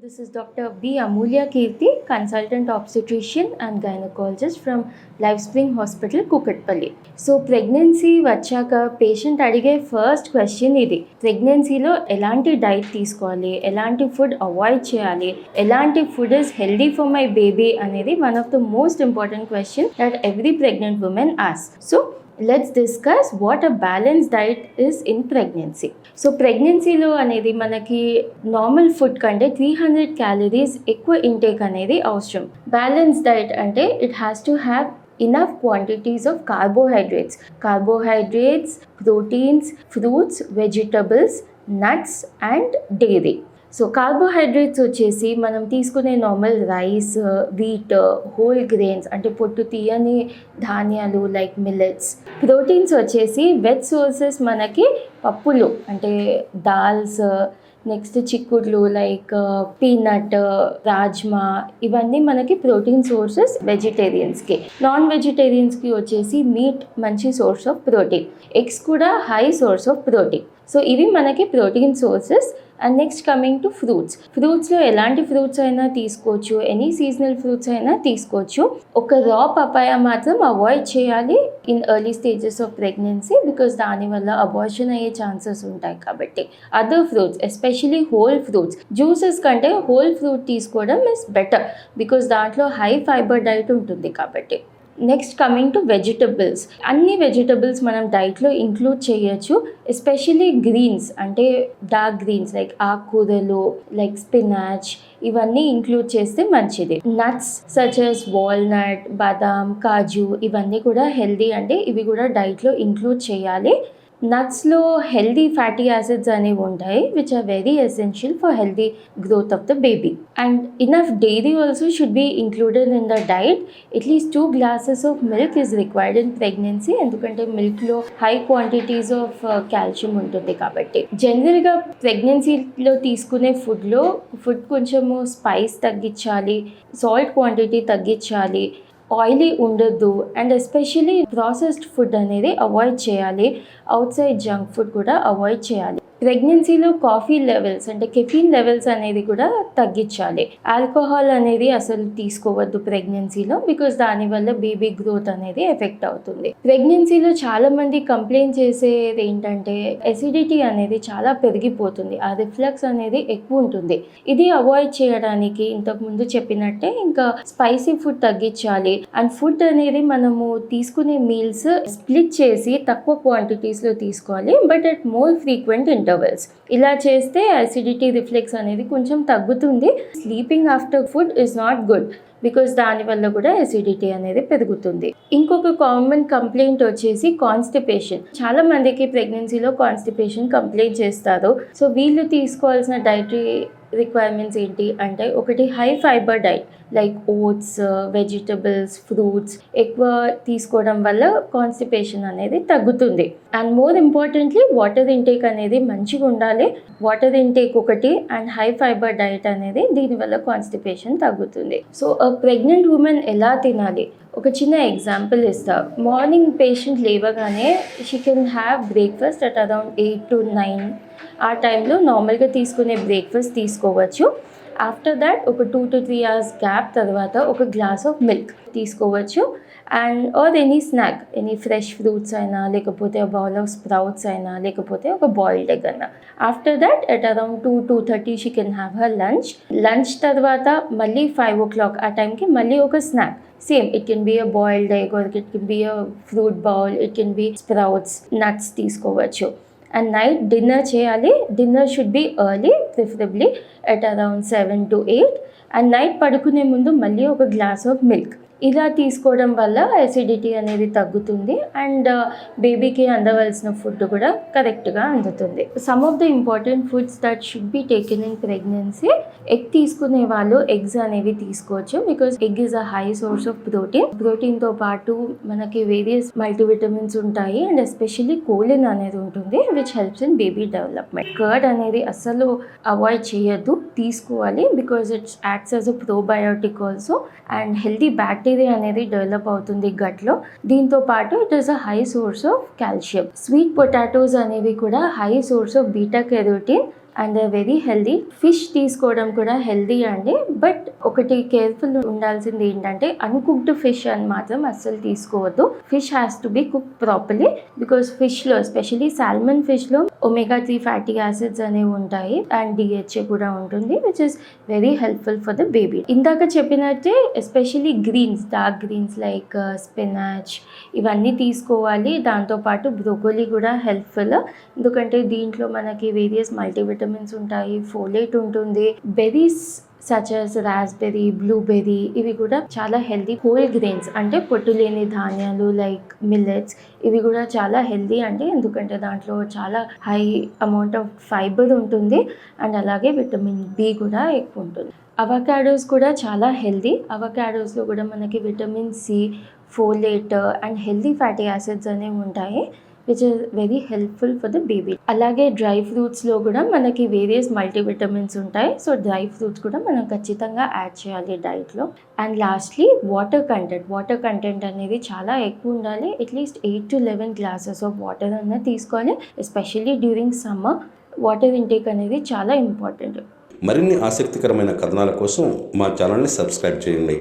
This is Dr. B. Amulya Kirti, consultant obstetrician and gynecologist from Lifespring Hospital, Kukatpalli. So pregnancy వచ్చాక patient అడిగే first question ఇది ప్రెగ్నెన్సీలో ఎలాంటి diet తీసుకోవాలి ఎలాంటి ఫుడ్ అవాయిడ్ చేయాలి ఎలాంటి food is healthy for my baby అనేది one of the most important question that every pregnant woman has so let's discuss what a balance diet is in pregnancy so ప్రెగ్నెన్సీలో అనేది మనకి normal food కంటే three hundred calories ఎక్కువ intake అనేది అవసరం. Balance diet అంటే it has to have enough quantities of carbohydrates. Carbohydrates proteins fruits vegetables nuts and dairy. So carbohydrates వచ్చేసి మనం తీసుకునే normal rice wheat whole grains అంటే పొట్టు తీయని ధాన్యాలు లైక్ మిల్లెట్స్ ప్రోటీన్స్ వచ్చేసి వెజ్ సోర్సెస్ మనకి పప్పులు అంటే దాల్స్ నెక్స్ట్ చిక్కుడులు లైక్ పీనట్ రాజ్మా ఇవన్నీ మనకి ప్రోటీన్ సోర్సెస్ వెజిటేరియన్స్కి నాన్ వెజిటేరియన్స్కి వచ్చేసి మీట్ మంచి సోర్స్ ఆఫ్ ప్రోటీన్ ఎగ్స్ కూడా high source of protein so ఇవి మనకి protein sources and next coming to fruits ఫ్రూట్స్లో ఎలాంటి ఫ్రూట్స్ అయినా తీసుకోవచ్చు. ఎనీ సీజనల్ ఫ్రూట్స్ అయినా తీసుకోవచ్చు. ఒక రా పపాయ మాత్రం అవాయిడ్ చేయాలి in early stages of pregnancy because దానివల్ల అబార్షన్ అయ్యే ఛాన్సెస్ ఉంటాయి కాబట్టి. Other fruits especially whole fruits juices కంటే హోల్ ఫ్రూట్ తీసుకోవడం ఇస్ బెటర్ బికాస్ దాంట్లో హై ఫైబర్ డైట్ ఉంటుంది కాబట్టి. నెక్స్ట్ కమింగ్ టు వెజిటబుల్స్ అన్ని వెజిటబుల్స్ మనం డైట్లో ఇంక్లూడ్ చేయొచ్చు ఎస్పెషలీ గ్రీన్స్ అంటే డార్క్ గ్రీన్స్ లైక్ ఆకుకూరలు లైక్ స్పినాచ్ ఇవన్నీ ఇంక్లూడ్ చేస్తే మంచిది. నట్స్ సచెస్ వాల్నట్ బాదాం కాజు ఇవన్నీ కూడా హెల్దీ అంటే ఇవి కూడా డైట్లో ఇంక్లూడ్ చేయాలి. నట్స్లో హెల్దీ ఫ్యాటీ యాసిడ్స్ అనేవి ఉంటాయి which are very essential for healthy growth of the baby and enough dairy also should be included in the diet at least two glasses of milk is required in pregnancy ఎందుకంటే మిల్క్లో high quantities of calcium ఉంటుంది కాబట్టి. జనరల్గా ప్రెగ్నెన్సీలో తీసుకునే ఫుడ్లో food కొంచెము spice తగ్గించాలి సాల్ట్ క్వాంటిటీ తగ్గించాలి ఆయిలీ ఉండొద్దు అండ్ ఎస్పెషలీ ప్రాసెస్డ్ ఫుడ్ అనేది అవాయిడ్ చేయాలి. అవుట్ సైడ్ జంక్ ఫుడ్ కూడా అవాయిడ్ చేయాలి. ప్రెగ్నెన్సీలో కాఫీ లెవెల్స్ అంటే కెఫీన్ లెవెల్స్ అనేది కూడా తగ్గించాలి. ఆల్కహాల్ అనేది అసలు తీసుకోవద్దు ప్రెగ్నెన్సీలో బికాస్ దానివల్ల బేబీ గ్రోత్ అనేది ఎఫెక్ట్ అవుతుంది. ప్రెగ్నెన్సీలో చాలా మంది కంప్లైంట్ చేసేది ఏంటంటే ఎసిడిటీ అనేది చాలా పెరిగిపోతుంది. ఆ రిఫ్లెక్స్ అనేది ఎక్కువ ఉంటుంది. ఇది అవాయిడ్ చేయడానికి ఇంతకుముందు చెప్పినట్టే ఇంకా స్పైసీ ఫుడ్ తగ్గించాలి. అండ్ ఫుడ్ అనేది మనము తీసుకునే మీల్స్ స్ప్లిట్ చేసి తక్కువ క్వాంటిటీస్లో తీసుకోవాలి. But at more frequent intervals ఇలా చేస్తే అసిడిటీ రిఫ్లెక్స్ అనేది కొంచెం తగ్గుతుంది. Sleeping after food is not good because దానివల్ల కూడా ఎసిడిటీ అనేది పెరుగుతుంది. ఇంకొక కామన్ కంప్లైంట్ వచ్చేసి కాన్స్టిపేషన్ చాలా మందికి ప్రెగ్నెన్సీలో కాన్స్టిపేషన్ కంప్లైంట్ చేస్తారు. సో వీళ్ళు తీసుకోవాల్సిన డైటరీ రిక్వైర్మెంట్స్ ఏంటి అంటే ఒకటి high fibre diet like oats vegetables fruits ఎక్కువ తీసుకోవడం వల్ల కాన్స్టిపేషన్ అనేది తగ్గుతుంది. And more importantly water intake అనేది మంచిగా ఉండాలి. వాటర్ ఇంటేక్ ఒకటి అండ్ హై ఫైబర్ డైట్ అనేది దీనివల్ల కాన్స్టిపేషన్ తగ్గుతుంది. సో ప్రెగ్నెంట్ ఉమెన్ ఎలా తినాలి? ఒక చిన్న ఎగ్జాంపుల్ ఇస్తా. మార్నింగ్ పేషెంట్ లేవగానే she can have breakfast at around eight to nine ఆ టైంలో నార్మల్గా తీసుకునే బ్రేక్ఫాస్ట్ తీసుకోవచ్చు. ఆఫ్టర్ దాట్ ఒక two to three hours gap తర్వాత ఒక గ్లాస్ ఆఫ్ మిల్క్ తీసుకోవచ్చు. And or any snack any fresh fruits అయినా లేకపోతే బౌల్ ఆఫ్ స్ప్రౌట్స్ అయినా లేకపోతే ఒక బాయిల్డ్ ఎగ్ అయినా. After that at around two two thirty she can have her lunch. Lunch తర్వాత మళ్ళీ ఫైవ్ ఓ క్లాక్ ఆ టైంకి మళ్ళీ ఒక snack. Same it can be a boiled egg or it can be a fruit bowl it can be sprouts nuts తీసుకోవచ్చు. And night dinner చేయాలి. Dinner should be early preferably at around seven to eight and night పడుకునే ముందు మళ్ళీ ఒక glass of milk ఇలా తీసుకోవడం వల్ల acidity అనేది తగ్గుతుంది అండ్ బేబీకి uh, అందవలసిన ఫుడ్ కూడా కరెక్ట్గా అందుతుంది. Some of the important foods that should be taken in pregnancy egg తీసుకునే వాళ్ళు ఎగ్స్ అనేవి తీసుకోవచ్చు because egg is a high source of protein ప్రోటీన్తో పాటు మనకి వేరియస్ మల్టీవిటమిన్స్ ఉంటాయి అండ్ ఎస్పెషల్లీ కోలిన్ అనేది ఉంటుంది which helps in baby development curd అనేది అస్సలు అవాయిడ్ చేయొద్దు తీసుకోవాలి because it's acts as a probiotic also and healthy bacteria అనేది డెవలప్ అవుతుంది గట్లో. దీంతో పాటు it is a high source of calcium sweet potatoes అనేవి కూడా high source of beta carotene and very healthy fish తీసుకోవడం కూడా హెల్దీ అండి. బట్ ఒకటి కేర్ఫుల్ ఉండాల్సింది ఏంటంటే అన్కుక్డ్ ఫిష్ అని మాత్రం అస్సలు తీసుకోవద్దు. Fish has to be cook properly because ఫిష్లో especially salmon ఫిష్లో ఒమేగా త్రీ ఫ్యాటీ యాసిడ్స్ అనేవి ఉంటాయి అండ్ డిహెచ్ఏ కూడా ఉంటుంది which is very helpful for the baby ఇందాక చెప్పినట్టే especially greens dark greens like spinach ఇవన్నీ తీసుకోవాలి. దాంతోపాటు బ్రోకోలీ కూడా హెల్ప్ఫుల్ ఎందుకంటే దీంట్లో మనకి వేరియస్ మల్టీవిటమిన్స్ ఉంటాయి ఫోలేట్ ఉంటుంది berries such as raspberry blueberry ఇవి కూడా చాలా హెల్దీ హోల్ గ్రెయిన్స్ అంటే పొట్టు లేని ధాన్యాలు లైక్ మిల్లెట్స్ ఇవి కూడా చాలా హెల్దీ అంటే ఎందుకంటే దాంట్లో చాలా హై అమౌంట్ ఆఫ్ ఫైబర్ ఉంటుంది అండ్ అలాగే విటమిన్ బి కూడా ఎక్కువ ఉంటుంది. అవకాడోస్ కూడా చాలా హెల్దీ అవకాడోస్లో కూడా మనకి vitamin C folate and healthy fatty acids అనేవి ఉంటాయి. Which is very helpful for the baby అలాగే డ్రై ఫ్రూట్స్లో కూడా మనకి వేరియస్ మల్టీవిటమిన్స్ ఉంటాయి. సో డ్రై ఫ్రూట్స్ కూడా మనం ఖచ్చితంగా యాడ్ చేయాలి డైట్లో and lastly water content water content అనేది చాలా ఎక్కువ ఉండాలి. At least eight to eleven glasses of water అన్న తీసుకోవాలి especially during summer water intake అనేది చాలా ఇంపార్టెంట్ మరిన్ని ఆసక్తికరమైన కథనాల కోసం మా ఛానల్ని సబ్స్క్రైబ్ చేయండి.